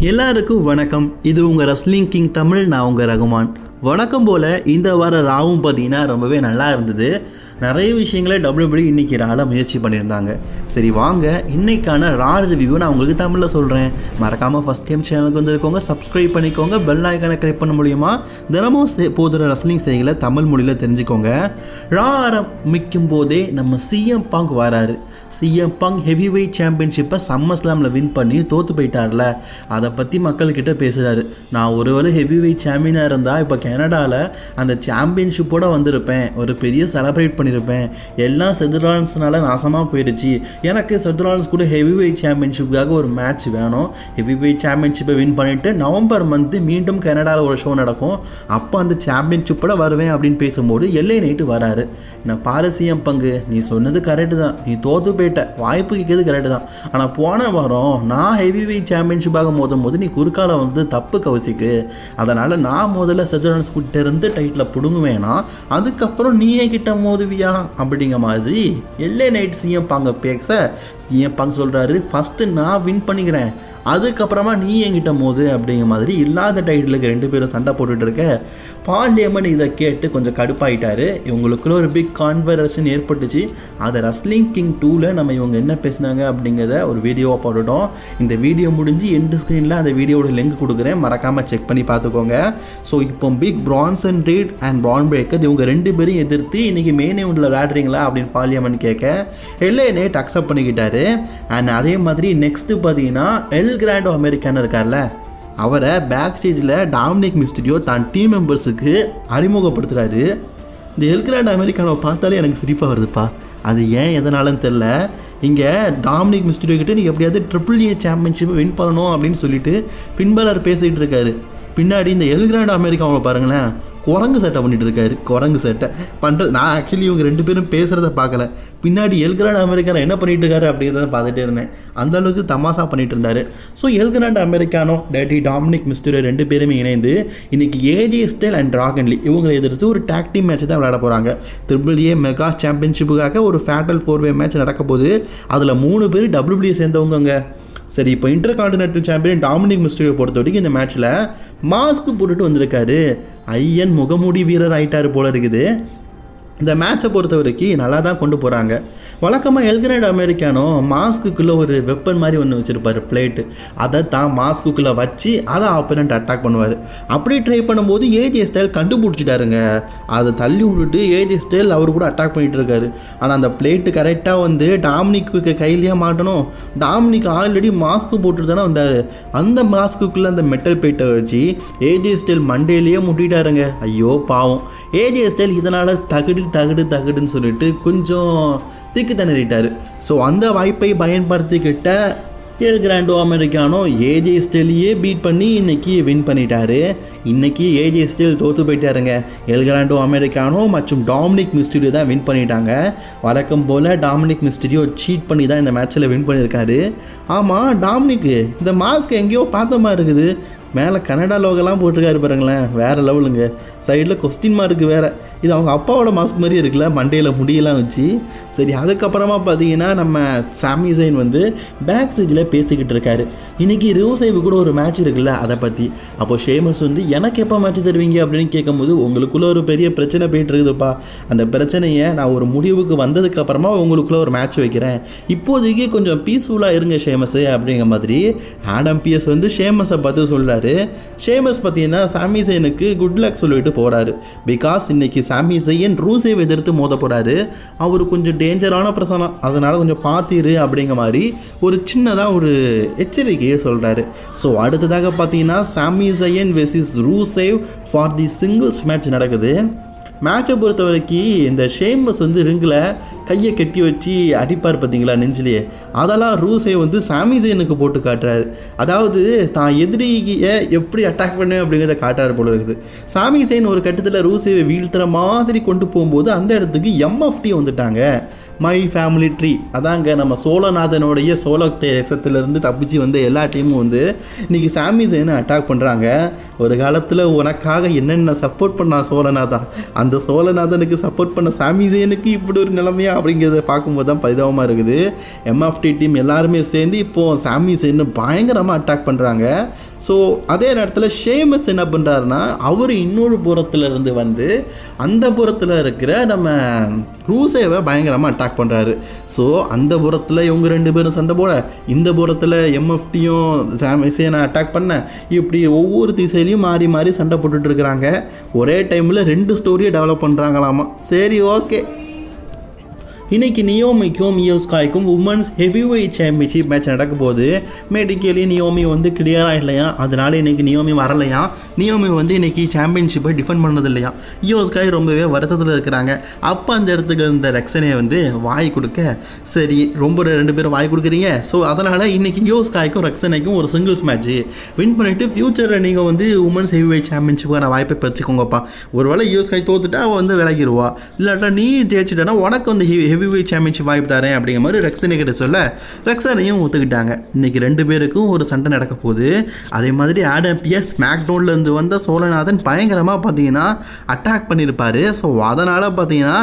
எல்லாருக்கும் வணக்கம். இது உங்கள் ரஸ்லிங் கிங் தமிழ் நான் உங்கள் ரகுமான். வணக்கம் போல் இந்த வார ராவும் பார்த்தீங்கன்னா ரொம்பவே நல்லா இருந்தது. நிறைய விஷயங்களை டபிள்யூபிள்யூ இன்னைக்கு ராவில் முயற்சி பண்ணியிருந்தாங்க. சரி வாங்க. இன்னைக்கான ரா ரிவ்யூ நான் உங்களுக்கு தமிழில் சொல்கிறேன் மறக்காமல் ஃபஸ்ட் டைம் சேனலுக்கு வந்துருக்கோங்க சப்ஸ்கிரைப் பண்ணிக்கோங்க. பெல் ஐக்கனை கிளிக் பண்ண மூலியமாக தினமும் செ- போதுற ரஸ்லிங் செய்திகளை தமிழ் மொழியில் தெரிஞ்சுக்கோங்க. ரா ஆரம்பிக்கும் போதே நம்ம சிஎம் பாங்க் வராரு. சிஎம் பங் ஹெவி வெயிட் சாம்பியன்ஷிப்பை சம்மர் ஸ்லாமில் வின் பண்ணி தோற்று போயிட்டார்ல. அதை பற்றி மக்கள்கிட்ட பேசுகிறாரு நான் ஒருவேளை ஹெவி வெயிட் சாம்பியனாக இருந்தால் இப்போ கனடாவில் அந்த சாம்பியன்ஷிப்போட வந்திருப்பேன். ஒரு பெரிய செலப்ரேட் பண்ணியிருப்பேன் எல்லாம் செதுரான்ஸ்னால நாசமாக போயிடுச்சு. எனக்கு செதுரான்ஸ் கூட ஹெவி வெயிட் சாம்பியன்ஷிப்புக்காக ஒரு மேட்ச் வேணும். ஹெவி வெயிட் சாம்பியன்ஷிப்பை வின் பண்ணிவிட்டு நவம்பர் மந்த்து மீண்டும் கனடாவில் ஒரு ஷோ நடக்கும். அப்போ அந்த சாம்பியன்ஷிப்போட வருவேன் அப்படின்னு பேசும்போது எல்லை நைட்டு வராரு. நான் பாரசியம் பங்கு நீ சொன்னது கரெக்டு தான். நீ தோற்று போயிட்டேன் வாய்ப்பு கேட்குறது கரெக்டு தான். ஆனால் போன வாரம் நான் ஹெவி வெயிட் சாம்பியன்ஷிப்பாக மோதும் போது நீ குறுக்கால வந்து தப்பு கவசிக்கு. அதனால் நான் முதல்ல செஜரன்ஸ் கிட்ட இருந்து டைட்டில் பிடுங்குவேனா? அதுக்கப்புறம் நீயே கிட்ட மோதுவியா? அப்படிங்கிற மாதிரி எல்ஏ நைட் சிஎம் பாங்க பேச சிஎம் பாங்க சொல்கிறாரு ஃபஸ்ட்டு நான் வின் பண்ணிக்கிறேன். அதுக்கப்புறமா நீ என்கிட்ட மோது. அப்படிங்கிற மாதிரி இல்லாத டைட்டிலுக்கு ரெண்டு பேரும் சண்டை போட்டுட்டு இருக்க. பாலியமன் இதை கேட்டு கொஞ்சம் கடுப்பாயிட்டாரு. இவங்களுக்குள்ள ஒரு பிக் கான்வர்சேஷன் ஏற்பட்டுச்சு. அதை ரஸ்லிங் கிங் டூவில் நம்ம இவங்க என்ன பேசுனாங்க அப்படிங்கிறத ஒரு வீடியோவாக போட்டுட்டோம். இந்த வீடியோ முடிஞ்சு எண்டு ஸ்க்ரீனில் அந்த வீடியோட லிங்க் கொடுக்குறேன். மறக்காமல் செக் பண்ணி பார்த்துக்கோங்க. ஸோ இப்போ big Bronson Reed and Bron Breakker இவங்க ரெண்டு பேரும் எதிர்த்து இன்னைக்கு மெயின் இவண்டில் விளையாடுறீங்களா அப்படின்னு பாலியமன் கேட்க எல்ஏ நேட் அக்செப்ட் பண்ணிக்கிட்டாரு. அண்ட் அதே மாதிரி நெக்ஸ்ட்டு பார்த்தீங்கன்னா எல் கிராண்டோ அமெரிக்கான்னு இருக்கார்ல அவரை பேக் ஸ்டேஜில் டாமினிக் மிஸ்டிரியோ தான் டீம் மெம்பர்ஸுக்கு அறிமுகப்படுத்துகிறாரு இந்த எல்கிராண்ட் அமெரிக்கானவை பார்த்தாலே எனக்கு சிரிப்பாக வருதுப்பா. அது ஏன் எதனாலன்னு தெரில இங்கே டாமினிக் மிஸ்டிரியோ கிட்டே நீ எப்படியாவது ட்ரிபிள் ஏ சாம்பியன்ஷிப்பை வின் பண்ணணும் அப்படின்னு சொல்லிட்டு பின்பலர் பேசிகிட்டு இருக்காரு. பின்னாடி இந்த எல்கிராண்ட் அமெரிக்காவை பாருங்களேன். குரங்கு சட்டை பண்ணிட்டு இருக்காரு. குரங்கு சட்டை. பண்ணுறது நான் ஆக்சுவலி இவங்க ரெண்டு பேரும் பேசுகிறத பார்க்கல. பின்னாடி எல்கிராண்ட் அமெரிக்கானோ என்ன பண்ணிட்டு இருக்காரு அப்படிங்கிறத பார்த்துட்டே இருந்தேன். அந்த அளவுக்கு தமாசா பண்ணிட்டு இருந்தாரு. So El Grande Americano daddy Dominik Mysterio ரெண்டு பேருமே இணைந்து இன்னைக்கு ஏஜே ஸ்டைல் அண்ட் ட்ராகன்லி இவங்களை எதிர்த்து ஒரு டாக் டீம் மேட்ச் தான் விளையாட போகிறாங்க ட்ரிபிள் ஏ மெகா சாம்பியன்ஷிப்புக்காக ஒரு ஃபேட்டல் ஃபோர் வே மேட்ச் நடக்க போகுது. அதில் மூணு பேர் டபிள்யூபிள்யூ சேர்ந்தவங்க சரி இப்போ intercontinental champion Dominik Mysterio பொறுத்த வரைக்கும் இந்த மேட்ச்சில் மாஸ்க் போட்டுட்டு வந்திருக்காரு. ஐயன் முகமூடி வீரர் ஆயிட்டார் போல இருக்குது. இந்த மேட்சை பொறுத்த வரைக்கும் நல்லா தான் கொண்டு போகிறாங்க வழக்கமாக எல்கிரேட் அமெரிக்கானோ மாஸ்க்குள்ளே ஒரு வெப்பன் மாதிரி ஒன்று வச்சுருப்பார் பிளேட்டு அதை தான் மாஸ்க்குள்ளே வச்சு அதை ஆப்பனண்ட் அட்டாக் பண்ணுவார். அப்படி ட்ரை பண்ணும்போது ஏஜே ஸ்டைல் கண்டுபிடிச்சிட்டாருங்க. அதை தள்ளி விட்டுட்டு ஏஜே ஸ்டைல் அவர் கூட அட்டாக் பண்ணிகிட்டு இருக்காரு. ஆனால் அந்த பிளேட்டு கரெக்டாக வந்து டாமினிக்கு கையிலேயே மாட்டணும். டாமினிக் ஆல்ரெடி மாஸ்க்கு போட்டுட்டு தானே வந்தார். அந்த மாஸ்க்குள்ளே அந்த மெட்டல் பிளேட்டை வச்சு ஏஜே ஸ்டைல் மண்டேலேயே முட்டிட்டாருங்க. ஐயோ பாவம். ஏஜே ஸ்டைல் இதனால் தகுடு தகுடு தகுடுன்னு சொல்லிட்டு கொஞ்சம் திக்கு திணறிட்டார். ஸோ அந்த வாய்ப்பை பயன்படுத்திக்கிட்ட எல் கிராண்டோ அமெரிக்கானோ ஏஜே ஸ்டெல்லையே பீட் பண்ணி இன்னைக்கு வின் பண்ணிட்டாரு. இன்னைக்கு ஏஜே ஸ்டைல் தோற்று போயிட்டாருங்க. எல் கிராண்டோ அமெரிக்கானோ மற்றும் டாமினிக் மிஸ்டீரியோ தான் வின் பண்ணிட்டாங்க. வழக்கம் போல் டாமினிக் மிஸ்டீரியோ சீட் பண்ணி தான் இந்த மேட்ச்சில் வின் பண்ணியிருக்காரு ஆமாம் டாமினிக்கு இந்த மாஸ்க் எங்கேயோ பார்த்த மாதிரி இருக்குது. மேலே கனடா லோகெல்லாம் போட்டிருக்காரு பாருங்களேன். வேறு லெவலுங்க. சைடில் கொஸ்டின் மார்க்கு வேறு. இது அவங்க அப்பாவோட மாஸ்க் மாதிரி இருக்குல்ல மண்டையில் முடியெல்லாம் வச்சு. சரி அதுக்கப்புறமா பார்த்தீங்கன்னா நம்ம சாமி சைன் வந்து பேக் ஸ்டேஜில் பேசிக்கிட்டு இருக்காரு. இன்றைக்கி ரிவசைவு கூட ஒரு மேட்ச் இருக்குல்ல அதை பற்றி அப்போ ஷேமஸ் வந்து எனக்கு எப்போ மேட்ச் தருவீங்க? அப்படின்னு கேட்கும்போது உங்களுக்குள்ளே ஒரு பெரிய பிரச்சனை போயிட்டு இருக்குதுப்பா. அந்த பிரச்சனையை நான் ஒரு முடிவுக்கு வந்ததுக்கப்புறமா உங்களுக்குள்ளே ஒரு மேட்ச் வைக்கிறேன். இப்போதைக்கு கொஞ்சம் பீஸ்ஃபுல்லாக இருங்க ஷேமஸ் அப்படிங்கிற மாதிரி ஆடம் பிஎஸ் வந்து ஷேமஸை பார்த்து சொல்கிறாரு ஷேமஸ் பார்த்தீங்கன்னா சாமி சைனுக்கு குட் லக் சொல்லிட்டு போகிறாரு பிகாஸ் இன்னைக்கு சாமி சையன் ரூசேவ் எதிர்த்து மோத போகிறாரு அவர் கொஞ்சம் டேஞ்சரான பிரசனம் அதனால் கொஞ்சம் பார்த்திரு அப்படிங்கிற மாதிரி ஒரு சின்னதாக ஒரு எச்சரிக்கையை சொல்கிறாரு ஸோ அடுத்ததாக பார்த்தீங்கன்னா Sami Zayn versus Rusev for the singles match நடக்குது. மேட்சை பொறுத்த வரைக்கும் இந்த ஷேமஸ் வந்து ரிங்கில் கையை கட்டி வச்சு அடிப்பார் பார்த்தீங்களா நெஞ்சிலேயே. அதெல்லாம் ரூஸை வந்து சாமிசேனுக்கு போட்டு காட்டுறாரு. அதாவது தான் எதிரியை எப்படி அட்டாக் பண்ணேன் அப்படிங்கிறத காட்டுறாரு போல இருக்குது. சாமிசேன் ஒரு கட்டத்தில் ரூசேவை வீழ்த்துற மாதிரி கொண்டு போகும்போது அந்த இடத்துக்கு எம்எஃப்டி வந்துட்டாங்க. மை ஃபேமிலி ட்ரீ அதாங்க நம்ம சோழநாதனுடைய சோழ தேசத்திலிருந்து தப்பிச்சு வந்த எல்லா டீமும் வந்து இன்றைக்கி சாமிசேனை அட்டாக் பண்ணுறாங்க ஒரு காலத்தில் உனக்காக என்னென்ன சப்போர்ட் பண்ணான் சோழநாதா? அந்த அந்த சோழநாதனுக்கு சப்போர்ட் பண்ண சாமி இப்படி ஒரு நிலைமையா அப்படிங்கிறத பார்க்கும்போது தான் பரிதாபமாக இருக்குது. எம்எஃப்டி டீம் எல்லாருமே சேர்ந்து இப்போது சாமி பயங்கரமாக அட்டாக் பண்ணுறாங்க ஸோ அதே நேரத்தில் ஷேமஸ் என்ன பண்ணுறாருன்னா அவர் இன்னொரு புறத்துலேருந்து வந்து அந்த புறத்தில் இருக்கிற நம்ம ரூசேவை பயங்கரமாக அட்டாக் பண்ணுறாரு ஸோ அந்த புறத்தில் இவங்க ரெண்டு பேரும் சண்டை போட இந்த புறத்தில் எம்எஃப்டியும் சாமிசேனை அட்டாக் பண்ண இப்படி ஒவ்வொரு திசையிலையும் மாறி மாறி சண்டை போட்டுட்ருக்குறாங்க ஒரே டைமில் ரெண்டு ஸ்டோரியை டெவலப் பண்ணுறாங்களாமா சரி ஓகே இன்னைக்கு நியோமிக்கும் மியோஸ்காய்க்கும் women's heavy weight championship match நடக்க போது மெடிக்கலி நியோமி வந்து கிளியராக இல்லையா அதனால இன்னைக்கு நியோமி வரலையா? நியோமி வந்து இன்னைக்கு சாம்பியன்ஷிப்பை டிஃபெண்ட் பண்ணது இல்லையா யோஸ்காய் ரொம்பவே வருத்தத்தில் இருக்கிறாங்க. அப்போ அந்த இடத்துக்கு இந்த ரெக்ஸனே வந்து வாய் கொடுக்க சரி ரொம்ப ரெண்டு பேரும் வாய் கொடுக்குறீங்க. ஸோ அதனால் இன்னைக்கு யோஸ்காய்க்கும் ரெக்ஸனைக்கும் ஒரு சிங்கிள்ஸ் மேட்ச் வின் பண்ணிட்டு ஃபியூச்சரில் நீங்கள் வந்து உமன்ஸ் ஹெவி வெயிட் சாம்பியன்ஷிப்புக்கான வாய்ப்பை பெற்றுக்கோங்கப்பா. ஒருவேளை யோஸ்காய் தோத்துட்டா அவள் வந்து விலகிடுவா இல்லாட்டா நீ ஜெயிச்சிட்டனா உனக்கு வந்து ஹெவி வெயிட் சாம்பியன்ஷிப் வாய்ப்பு தரேன் அப்படிங்கிற மாதிரி ரெக்ஸனை கிட்ட சொல்ல ரெக்ஸனையும் ஒத்துக்கிட்டாங்க. இன்னைக்கு ரெண்டு பேருக்கும் ஒரு சண்டை நடக்க போகுது. அதே மாதிரி ஆடம் பியஸ் மேக்டோன்லேருந்து வந்த சோழநாதன் பயங்கரமாக பார்த்தீங்கன்னா அட்டாக் பண்ணியிருப்பார். ஸோ அதனால் பார்த்தீங்கன்னா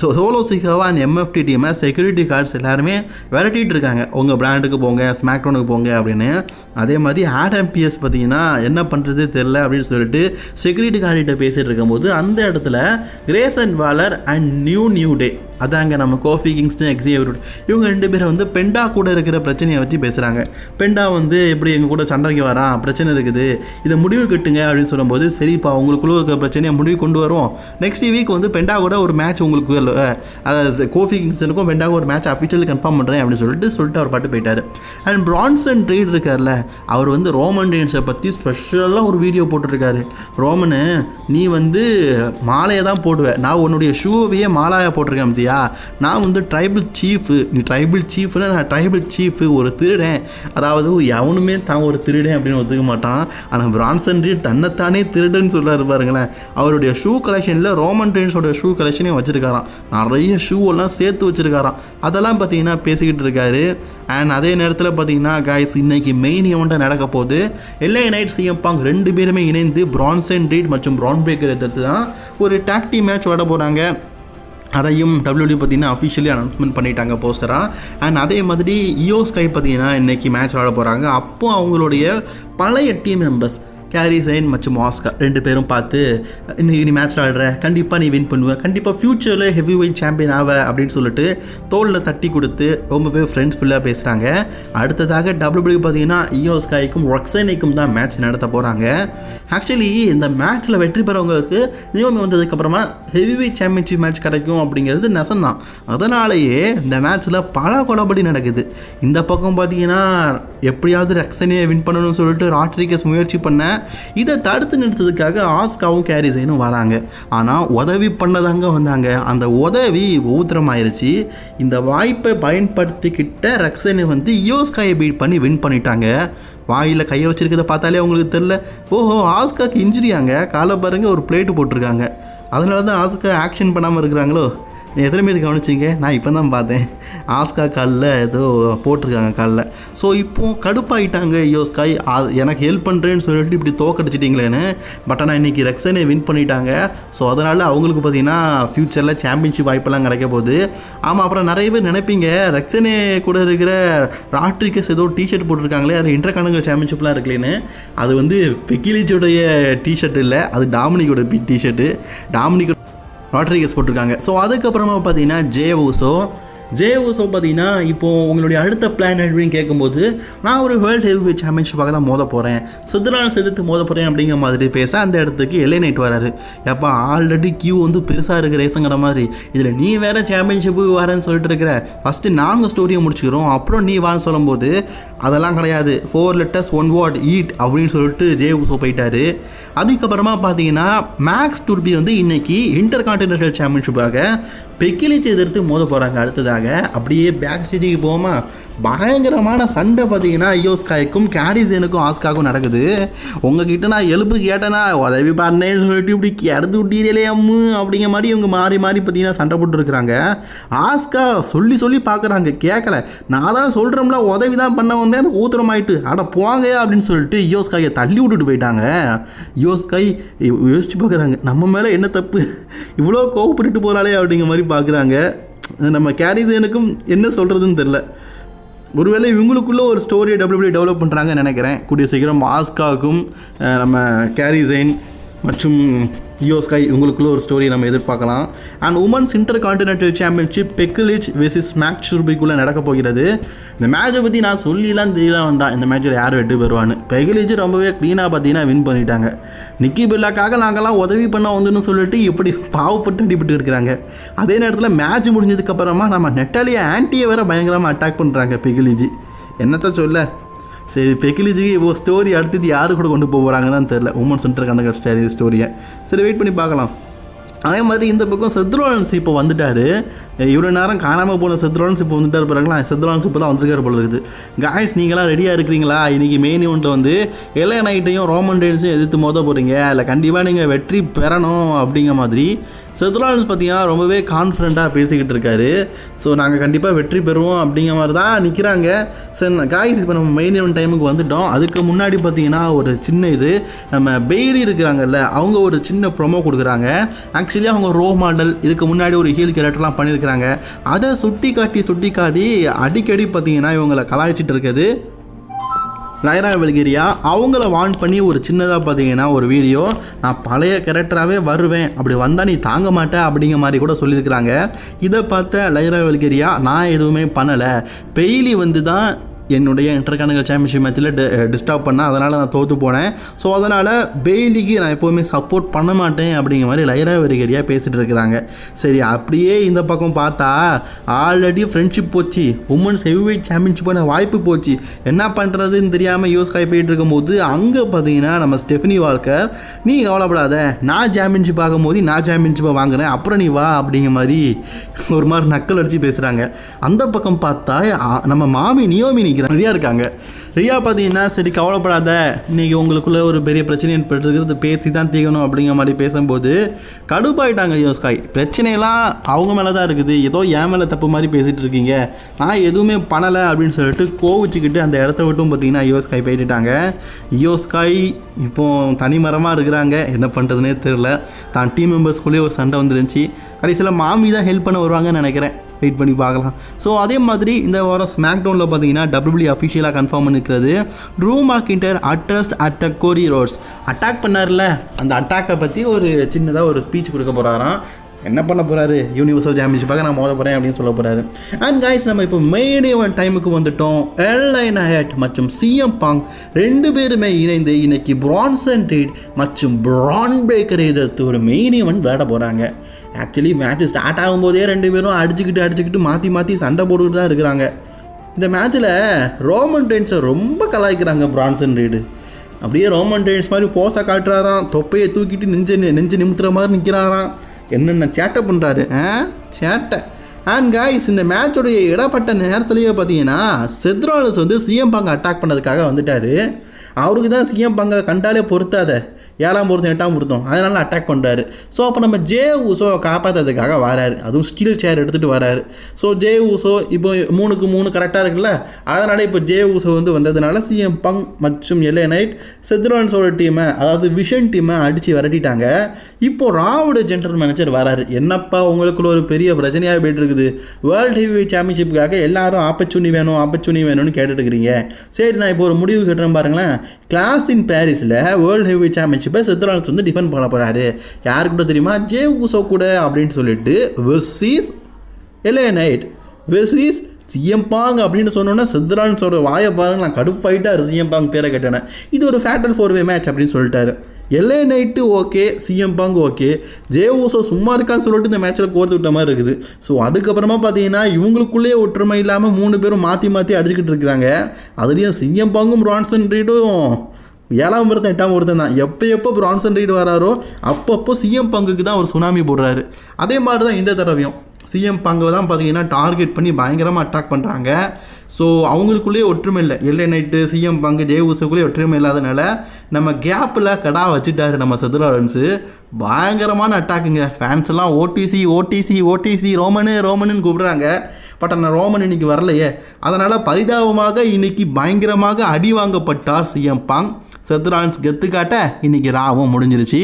சோலோ சிகோவா அண்ட் எம்எஃப்டி டீமை செக்யூரிட்டி கார்ட்ஸ் எல்லாருமே விரட்டிகிட்டு இருக்காங்க. உங்கள் பிராண்டுக்கு போங்க ஸ்மாக்டோனுக்கு போங்க அப்படின்னு. அதே மாதிரி ஆடம் எம்பிஎஸ் பார்த்தீங்கன்னா என்ன பண்ணுறது தெரில அப்படின்னு சொல்லிட்டு செக்யூரிட்டி கார்டிட்ட பேசிகிட்டு இருக்கும்போது அந்த இடத்துல Grayson Waller and new new day அதாங்க நம்ம கோஃபி கிங்ஸ்டன் எக்ஸியர் இவங்க ரெண்டு பேரும் வந்து பெண்டா கூட இருக்கிற பிரச்சனையை வச்சு பேசுகிறாங்க பெண்டா வந்து எப்படி எங்கள் கூட சண்டைக்கு வரான் பிரச்சனை இருக்குது. இதை முடிவு கட்டுங்க அப்படின்னு சொல்லும்போது சரிப்பா உங்களுக்குள்ளே இருக்க பிரச்சனையை முடிவு கொண்டு வரும் நெக்ஸ்ட் வீக் வந்து பெண்டா கூட ஒரு மேட்ச் உங்களுக்கு அதாவது கோஃபி கிங்ஸ்டனுக்கும் பெண்டாவுக்கும் ஒரு மேட்ச் அஃபிஷியல் கன்ஃபார்ம் பண்ணுறேன் அப்படின்னு சொல்லிட்டு சொல்லிட்டு அவர் பாட்டு போயிட்டார். அண்ட் பிரான்சன் ட்ரீட் இருக்கார்ல அவர் வந்து ரோமன் டேன்ஸை பற்றி ஸ்பெஷலாக ஒரு வீடியோ போட்டிருக்காரு. ரோமனு நீ வந்து மாலையை தான் போடுவேன் நான் உன்னுடைய ஷூவையே மாலாயாக போட்டிருக்கேன் பார்த்தியா நான் வந்து ட்ரைபிள் சீஃபு நீ ட்ரைபிள் சீஃப்னா நான் ட்ரைபிள் சீஃபு ஒரு திருடன். அதாவது எவனுமே தான் ஒரு திருடன் அப்படின்னு ஒத்துக்க மாட்டான். ஆனால் பிரான்சன் ரீட் தன்னைத்தானே திருடுன்னு சொல்கிறாரு பாருங்களேன். அவருடைய ஷூ கலெக்ஷனில் ரோமன் ட்ரெயின்ஸோட ஷூ கலெக்ஷனையும் வச்சுருக்காராம். நிறைய ஷூவெல்லாம் சேர்த்து வச்சுருக்காராம். அதெல்லாம் பார்த்தீங்கன்னா பேசிக்கிட்டு இருக்காரு. அண்ட் அதே நேரத்தில் பார்த்தீங்கன்னா காய்ஸ் இன்னைக்கு மெயின் ஈவெண்ட்டாக நடக்க போகுது. எல்ஏ நைட் சிஎம் பாங் ரெண்டு பேருமே இணைந்து பிரான்சன் ரீட் மற்றும் பிரான் பிரேக்கர் எதிர்த்து தான் ஒரு டாக்டி மேட்ச் விட போகிறாங்க அதையும் டபிள்யூடி பார்த்தீங்கன்னா அஃபிஷியலி அனௌன்ஸ்மெண்ட் பண்ணிட்டாங்க போஸ்டராக அண்ட் அதே மாதிரி இயோ ஸ்கை பார்த்தீங்கன்னா இன்றைக்கி மேட்ச் விளாட போகிறாங்க அப்போது அவங்களுடைய பழைய டீம் மெம்பர்ஸ் கேரி சைன் மற்றும் ஆஸ்கர் ரெண்டு பேரும் பார்த்து இன்னைக்கு நீ மேட்ச் ஆடுற கண்டிப்பாக நீ வின் பண்ணுவ கண்டிப்பாக ஃப்யூச்சரில் ஹெவி வெயிட் சாம்பியன் ஆவ அப்படின்னு சொல்லிட்டு தோலில் தட்டி கொடுத்து ரொம்பவே ஃப்ரெண்ட்ஸ் ஃபுல்லாக பேசுகிறாங்க அடுத்ததாக டபிள்யூபிள்யூ பார்த்தீங்கன்னா இயோ ஸ்கைக்கும் தான் மேட்ச் நடத்த போகிறாங்க ஆக்சுவலி இந்த மேட்ச்சில் வெற்றி பெறவங்களுக்கு நியோமி வந்ததுக்கப்புறமா ஹெவி சாம்பியன்ஷிப் மேட்ச் கிடைக்கும் அப்படிங்கிறது நெசந்தான் அதனாலேயே இந்த மேட்ச்சில் பல கொலபடி நடக்குது. இந்த பக்கம் பார்த்தீங்கன்னா எப்படியாவது ரக்ஸனையை வின் பண்ணணும்னு சொல்லிட்டு ராட்ரிகஸ் முயற்சி பண்ண இதை தடுத்து நிறுத்ததுக்காக ஆஸ்காவும் கேரிசைனும் வராங்க. ஆனால் உதவி பண்ணதாங்க வந்தாங்க. அந்த உதவி ஊத்திரமாயிருச்சு. இந்த வாய்ப்பை பயன்படுத்திக்கிட்ட ரக்ஸனை வந்து யோஸ்காயை பீட் பண்ணி வின் பண்ணிட்டாங்க. வாயில் கையை வச்சுருக்கதை பார்த்தாலே உங்களுக்கு தெரில ஓஹோ ஆஸ்காக்கு இன்ஜுரியாங்க காலை பாருங்க ஒரு பிளேட்டு போட்டிருக்காங்க. அதனால தான் ஆஸ்கா ஆக்ஷன் பண்ணாமல் இருக்கிறாங்களோ? எத்தனை பேர் கவனிச்சிங்க? நான் இப்போ தான் பார்த்தேன். ஆஸ்கா காலில் ஏதோ போட்டிருக்காங்க காலில். ஸோ இப்போ கடுப்பாயிட்டாங்க யோஸ்காய் ஆ- எனக்கு ஹெல்ப் பண்ணுறேன்னு சொல்லிட்டு இப்படி தோக்கடிச்சிட்டிங்களேன்னு. பட் ஆனால் இன்றைக்கி ரெக்ஸனே வின் பண்ணிட்டாங்க. ஸோ அதனால் அவங்களுக்கு பார்த்தீங்கன்னா ஃப்யூச்சரில் சாம்பியன்ஷிப் வாய்ப்பெல்லாம் கிடைக்க போகுது. ஆமாம் அப்புறம் நிறைய பேர் நினைப்பீங்க ரெக்ஸனே கூட இருக்கிற ராட்ரிக்கஸ் ஏதோ டிஷர்ட் போட்டிருக்காங்களே அது இன்டர் கணங்கள் சாம்பியன்ஷிப்லாம் இருக்குல்லேன்னு அது வந்து பெக்கிலிச்சோடைய டிஷர்ட் இல்லை அது டாமினிக்கோட டிஷர்ட்டு டாமினிக்கோட ராட்ரிகஸ் போட்டிருக்காங்க. ஸோ அதுக்கப்புறமா பார்த்தீங்கன்னா ஜே ஊசோ ஜேஓ ஊசோ பார்த்தீங்கன்னா இப்போது உங்களுடைய அடுத்த பிளான் அப்படின்னு கேட்கும்போது நான் ஒரு வேர்ல்டு ஹெவி சாம்பியன்ஷிப்பாக தான் மோத போகிறேன் சித்தரான செதுத்து மோத போகிறேன் அப்படிங்கிற மாதிரி பேச அந்த இடத்துக்கு எல்லை நைட் வராரு. எப்போ ஆல்ரெடி கியூ வந்து பெருசாக இருக்கிற ரேஸுங்கிற மாதிரி. இதில் நீ வேறு சாம்பியன்ஷிப்புக்கு வரேன்னு சொல்லிட்டு இருக்கிற. ஃபஸ்ட்டு நாங்கள் ஸ்டோரியை முடிச்சுக்கிறோம். அப்புறம் நீ வான்னு சொல்லும்போது அதெல்லாம் கிடையாது. Four letters one what eat அப்படின்னு சொல்லிட்டு ஜே ஊசோ போயிட்டாரு. அதுக்கப்புறமா பார்த்தீங்கன்னா மேக்ஸ் டூர்பி வந்து இன்னைக்கு இன்டர் கான்டினென்டல் சாம்பியன்ஷிப்பாக பெக்கிலிச்சு எதிர்த்து மோத போகிறாங்க அடுத்ததாக. அப்படியே பேக் ஸ்டேஜுக்கு போமா பயங்கரமான சண்டை பார்த்தீங்கன்னா ஐயோஸ்காய்க்கும் கேரிசேனுக்கும் ஆஸ்காக்கும் நடக்குது. உங்ககிட்ட நான் எழுப்பு கேட்டேன்னா உதவி பண்ணேன்னு சொல்லிட்டு இப்படி கிடந்து விட்டீரே அம்மு அப்படிங்கிற மாதிரி இவங்க மாறி மாறி பார்த்தீங்கன்னா சண்டை போட்டுருக்குறாங்க. ஆஸ்கா சொல்லி சொல்லி பார்க்குறாங்க கேட்கல. நான் தான் சொல்கிறோம்ல உதவி தான் பண்ண வந்தேன் எனக்கு ஊத்திரமாயிட்டு. அட போங்க அப்படின்னு சொல்லிட்டு யோஸ்காயை தள்ளி விட்டுட்டு போயிட்டாங்க. யோஸ்காய் யோசிச்சு பார்க்குறாங்க நம்ம மேலே என்ன தப்பு? இவ்வளோ கோவப்பட்டுட்டு போகிறாளே அப்படிங்கிற மாதிரி பார்க்குறாங்க. நம்ம கேரிசேனுக்கும் என்ன சொல்கிறதுன்னு தெரில ஒருவேளை இவங்களுக்குள்ள ஒரு ஸ்டோரியை டபிள்யூபிள்யூ டெவலப் பண்ணுறாங்கன்னு நினைக்கிறேன். கூடிய சீக்கிரம் ஆஸ்காவுக்கும் நம்ம கேரிசைன் மற்றும் யோஸ்கை இவங்களுக்குள்ள ஒரு ஸ்டோரி நம்ம எதிர்பார்க்கலாம். And women's intercontinental championship Becky Lynch versus make ஷுர்பிக்குள்ளே நடக்க போகிறது. இந்த மேட்சை பற்றி நான் சொல்லிலாம் தெரியல வேண்டாம் இந்த மேட்சில் யார் வெற்றி பெறுவான்னு. பெகிலிச் ரொம்பவே க்ளீனாக பார்த்தீங்கன்னா வின் பண்ணிட்டாங்க. நிக்கி பில்லாக்காக நாங்கள்லாம் உதவி பண்ண வந்துன்னு சொல்லிட்டு இப்படி பாவப்பட்டு அடிபட்டு இருக்கிறாங்க. அதே நேரத்தில் மேட்ச் முடிஞ்சதுக்கப்புறமா நம்ம நெட்டாலியை ஆன்ட்டியை வேற பயங்கரமாக அட்டாக் பண்ணுறாங்க பெகிலிஜி என்னத்த சொல்ல? சரி பெக்கிலிஜிக்கு இப்போ ஸ்டோரி அடுத்தது யாரு கூட கொண்டு போக போகிறாங்க தான் தெரில உமன் சென்டர் கணக்கு ஸ்டாரி ஸ்டோரியை சரி வெயிட் பண்ணி பார்க்கலாம். அதே மாதிரி இந்த பக்கம் செத்ரோலன்ஸ் இப்போ வந்துட்டார். இவ்வளோ நேரம் காணாமல் போன செத்ரோலன்ஸ் இப்போ வந்துட்டார் பாருங்களா செத்ரோலன்ஸ் இப்போ தான் வந்திருக்காரு போல இருக்குது. காய்ஸ் நீங்களாம் ரெடியாக இருக்கிறீங்களா? இன்றைக்கி மெயின் இவன்ட்டு வந்து எல்லா நைட்டையும் ரோமன் டேன்ஸையும் எதிர்த்து மோத போகிறீங்க இல்லை கண்டிப்பாக நீங்கள் வெற்றி பெறணும் அப்படிங்கிற மாதிரி செதுலான்ஸ் பார்த்தீங்கன்னா ரொம்பவே கான்ஃபிடண்ட்டாக பேசிக்கிட்டு இருக்காரு. ஸோ நாங்கள் கண்டிப்பாக வெற்றி பெறுவோம் அப்படிங்கிற மாதிரி தான் நிற்கிறாங்க சரி காய்ஸ் இப்போ நம்ம மெயின் இவன் டைமுக்கு வந்துட்டோம். அதுக்கு முன்னாடி பார்த்தீங்கன்னா ஒரு சின்ன இது நம்ம பெய்லி இருக்கிறாங்கல்ல அவங்க ஒரு சின்ன ப்ரொமோ கொடுக்குறாங்க. ஆக்சுவலி அவங்க ரோ மாடல் இதுக்கு முன்னாடி ஒரு ஹீல் கேரக்டர்லாம் பண்ணியிருக்கிறாங்க. அதை சுட்டி காட்டி சுட்டி காட்டி அடிக்கடி பார்த்தீங்கன்னா இவங்களை கலாய்ச்சிட்டு இருக்குது. நயரா வெல்கிரியா அவங்கள வார்ன் பண்ணி ஒரு சின்னதாக பார்த்தீங்கன்னா ஒரு வீடியோ நான் பழைய கேரக்டராகவே வருவேன். அப்படி வந்தால் நீ தாங்க மாட்டேன் அப்படிங்கிற மாதிரி கூட சொல்லியிருக்கிறாங்க. இதை பார்த்த லைரா வெல்கிரியா நான் எதுவுமே பண்ணலை. பெய்லி வந்து தான் என்னுடைய இன்டர்கானல் சாம்பியன்ஷிப் மேட்ச்சில் டிஸ்டர்ப் பண்ணேன் அதனால் நான் தோற்று போனேன். ஸோ அதனால் பெய்லிக்கு நான் எப்போவுமே சப்போர்ட் பண்ண மாட்டேன் அப்படிங்கிற மாதிரி லைரா வெரிகரியாக பேசிகிட்டு இருக்கிறாங்க. சரி அப்படியே இந்த பக்கம் பார்த்தா ஆல்ரெடி ஃப்ரெண்ட்ஷிப் போச்சு. உமன்ஸ் ஹெவிவெயிட் சாம்பியன்ஷிப்பான வாய்ப்பு போச்சு. என்ன பண்ணுறதுன்னு தெரியாமல் யூஸ் காய் போயிட்டு இருக்கும்போது அங்கே பார்த்தீங்கன்னா நம்ம ஸ்டெஃபனி வால்கர் நீ கவலைப்படாத. நான் சாம்பியன்ஷிப் ஆகும்போது நான் சாம்பியன்ஷிப்பை வாங்குறேன். அப்புறம் நீ வா அப்படிங்கிற மாதிரி ஒரு மாதிரி நக்கல் அடித்து பேசுகிறாங்க அந்த பக்கம் பார்த்தா நம்ம மாமி நியோமினிக்கு நிற்கிறாங்க ரியா இருக்காங்க. ரியா பார்த்தீங்கன்னா சரி கவலைப்படாத. இன்றைக்கி உங்களுக்குள்ளே ஒரு பெரிய பிரச்சனை ஏற்பட்டுருக்கு பேசி தான் தீக்கணும் அப்படிங்கிற மாதிரி பேசும்போது கடுப்பாயிட்டாங்க யோஸ்காய் பிரச்சனையெல்லாம் அவங்க மேலே தான் இருக்குது. ஏதோ என் மேலே தப்பு மாதிரி பேசிகிட்டு இருக்கீங்க. நான் எதுவுமே பண்ணலை அப்படின்னு சொல்லிட்டு கோவிச்சுக்கிட்டு அந்த இடத்த விட்டும் பார்த்தீங்கன்னா யோஸ்காய் போயிட்டுட்டாங்க. யோஸ்காய் இப்போ தனிமரமாக இருக்கிறாங்க. என்ன பண்ணுறதுனே தெரில தான் டீம் மெம்பர்ஸ்குள்ளேயே ஒரு சண்டை வந்துருந்துச்சு. கடைசியில் மாமி தான் ஹெல்ப் பண்ண வருவாங்கன்னு நினைக்கிறேன். வெயிட் பண்ணி பார்க்கலாம். ஸோ அதே மாதிரி இந்த வாரம் ஸ்மாக் டவுனில் பார்த்தீங்கன்னா டபிள்யூ அஃபிஷியலாக கன்ஃபார்ம் பண்ணிக்கிறது Drew McIntyre addressed at Cody Rhodes attack பண்ணார்ல? அந்த அட்டாக்கை பற்றி ஒரு சின்னதாக ஒரு ஸ்பீச் கொடுக்க போகிறாராம் என்ன பண்ண போகிறாரு யூனிவர்சல் சாம்பியன்ஷிப்பாக நான் மோத போகிறேன் அப்படின்னு சொல்ல போகிறாரு அண்ட் காய்ஸ் நம்ம இப்போ மெயின் ஈவெண்ட் டைமுக்கு வந்துட்டோம். எல்லைன் ஹேட் மற்றும் சிஎம் பாங் ரெண்டு பேருமே இணைந்து இன்னைக்கு பிரான்சன் ரீட் மற்றும் பிரான் பிரேக்கரை எதிர்த்து ஒரு மெயின் ஈவெண்ட் விளையாட போகிறாங்க ஆக்சுவலி மேட்ச் ஸ்டார்ட் ஆகும்போதே ரெண்டு பேரும் அடிச்சுக்கிட்டு அடிச்சுக்கிட்டு மாற்றி மாற்றி சண்டை போட்டுக்கிட்டு தான் இருக்கிறாங்க. இந்த மேட்ச்சில் ரோமன் டென்ஸை ரொம்ப கலாய்க்கிறாங்க பிரான்சன் ரீடு அப்படியே ரோமன் டென்ஸ் மாதிரி போஸை காட்டுறாராம். தொப்பையை தூக்கிட்டு நெஞ்சு நெஞ்சு நிமித்துற மாதிரி நிற்கிறாராம் என்னென்ன சேட்டை பண்ணுறாரு ஆ? சேட்டை. அண்ட் காய்ஸ் இந்த மேட்சோடைய இடப்பட்ட நேரத்துலேயே பார்த்தீங்கன்னா செத்ராலஸ் வந்து சிஎம் பாங்க அட்டாக் பண்ணதுக்காக வந்துட்டார். அவருக்கு தான் சிஎம் பாங்க கண்டாலே பொருத்தாத. ஏழாம் பொருத்தம் எட்டாம் பொருத்தம் அதனால அட்டாக் பண்ணுறாரு ஸோ அப்போ நம்ம ஜே ஊசோவை காப்பாற்றுறதுக்காக வராரு. அதுவும் ஸ்டீல் சேர் எடுத்துகிட்டு வராரு. ஸோ ஜே ஊசோ இப்போ மூணுக்கு மூணு கரெக்டாக இருக்குல்ல? அதனால் இப்போ ஜே ஊசோ வந்து வந்ததுனால சிஎம் பங் மற்றும் எல்ஏ நைட் செத்ரான்ஸோட டீமை அதாவது விஷன் டீமை அடித்து விரட்டிட்டாங்க. இப்போ ராவோட ஜென்ரல் மேனேஜர் வராரு. என்னப்பா உங்களுக்குள்ள ஒரு பெரிய பிரச்சனையாக போயிட்டு இருக்குது? வேர்ல்டு ஹெவி சாம்பியன்ஷிப்புக்காக எல்லாரும் ஆப்பர்ச்சுனி வேணும் ஆப்பர்ச்சுனி வேணும்னு கேட்டுட்டு இருக்கிறீங்க. சரி நான் இப்போ ஒரு முடிவு கேட்டுறேன் பாருங்களேன். கிளாஸ் இன் பாரிஸில் வேர்ல்டு ஹெவி சாம்பியன்ஷிப்பை செத்ரான்ஸ் வந்து டிஃபெண்ட் பண்ண போகிறாரு யாருக்கு கூட தெரியுமா? ஜே ஊசோ கூட அப்படின்னு சொல்லிட்டு versus LA Knight versus CM Punk அப்படின்னு சொன்னோன்னா சித்ரான்ஸோட வாயை பாருங்க நான் கடுப்பாயிட்டார் சிஎம்பாங் பேரை கேட்டேனே. இது ஒரு ஃபேட்டல் ஃபோர் வே மேட்ச் அப்படின்னு சொல்லிட்டாரு. LA Knight okay CM Punk okay Jey Uso சும்மா இருக்கான்னு சொல்லிட்டு இந்த மேட்ச்சில் கோர்த்து விட்ட மாதிரி இருக்குது. ஸோ அதுக்கப்புறமா பார்த்தீங்கன்னா இவங்களுக்குள்ளேயே ஒற்றுமை இல்லாமல் மூணு பேரும் மாற்றி மாற்றி அடிச்சுக்கிட்டு இருக்கிறாங்க. அதுலேயும் சிஎம் பாங்கும் ரான்சன் ரீடும் ஏழாம் ஒருத்தன் எட்டாம் ஒருத்தன் தான். எப்போ எப்போ பிரான்சன் ரீட் வராரோ அப்பப்போ சிஎம் பங்குக்கு தான் ஒரு சுனாமி போடுறாரு. அதே மாதிரி தான் இந்த தடவையும். சிஎம் பங்கை தான் பார்த்தீங்கன்னா டார்கெட் பண்ணி பயங்கரமாக அட்டாக் பண்ணுறாங்க ஸோ அவங்களுக்குள்ளேயே ஒற்றுமை இல்லை. எல்லை நைட்டு சிஎம் பங்கு ஜெயபூசக்குள்ளேயே ஒற்றுமை இல்லாதனால நம்ம கேப்பில் கடா வச்சுட்டாரு நம்ம சதுராஜன்ஸு பயங்கரமான அட்டாக்குங்க. ஃபேன்ஸ் எல்லாம் ஓடிசி ஓடிசி ஓடிசி ரோமனு ரோமனுன்னு கூப்பிடுறாங்க. பட் ஆனால் ரோமன் இன்னைக்கு வரலையே. அதனால் பரிதாபமாக இன்னைக்கு பயங்கரமாக அடி வாங்கப்பட்டார் சிஎம் பாங். செத்ரான்ஸ் கெத்து காட்ட இன்னைக்கு ராவும் முடிஞ்சிருச்சு.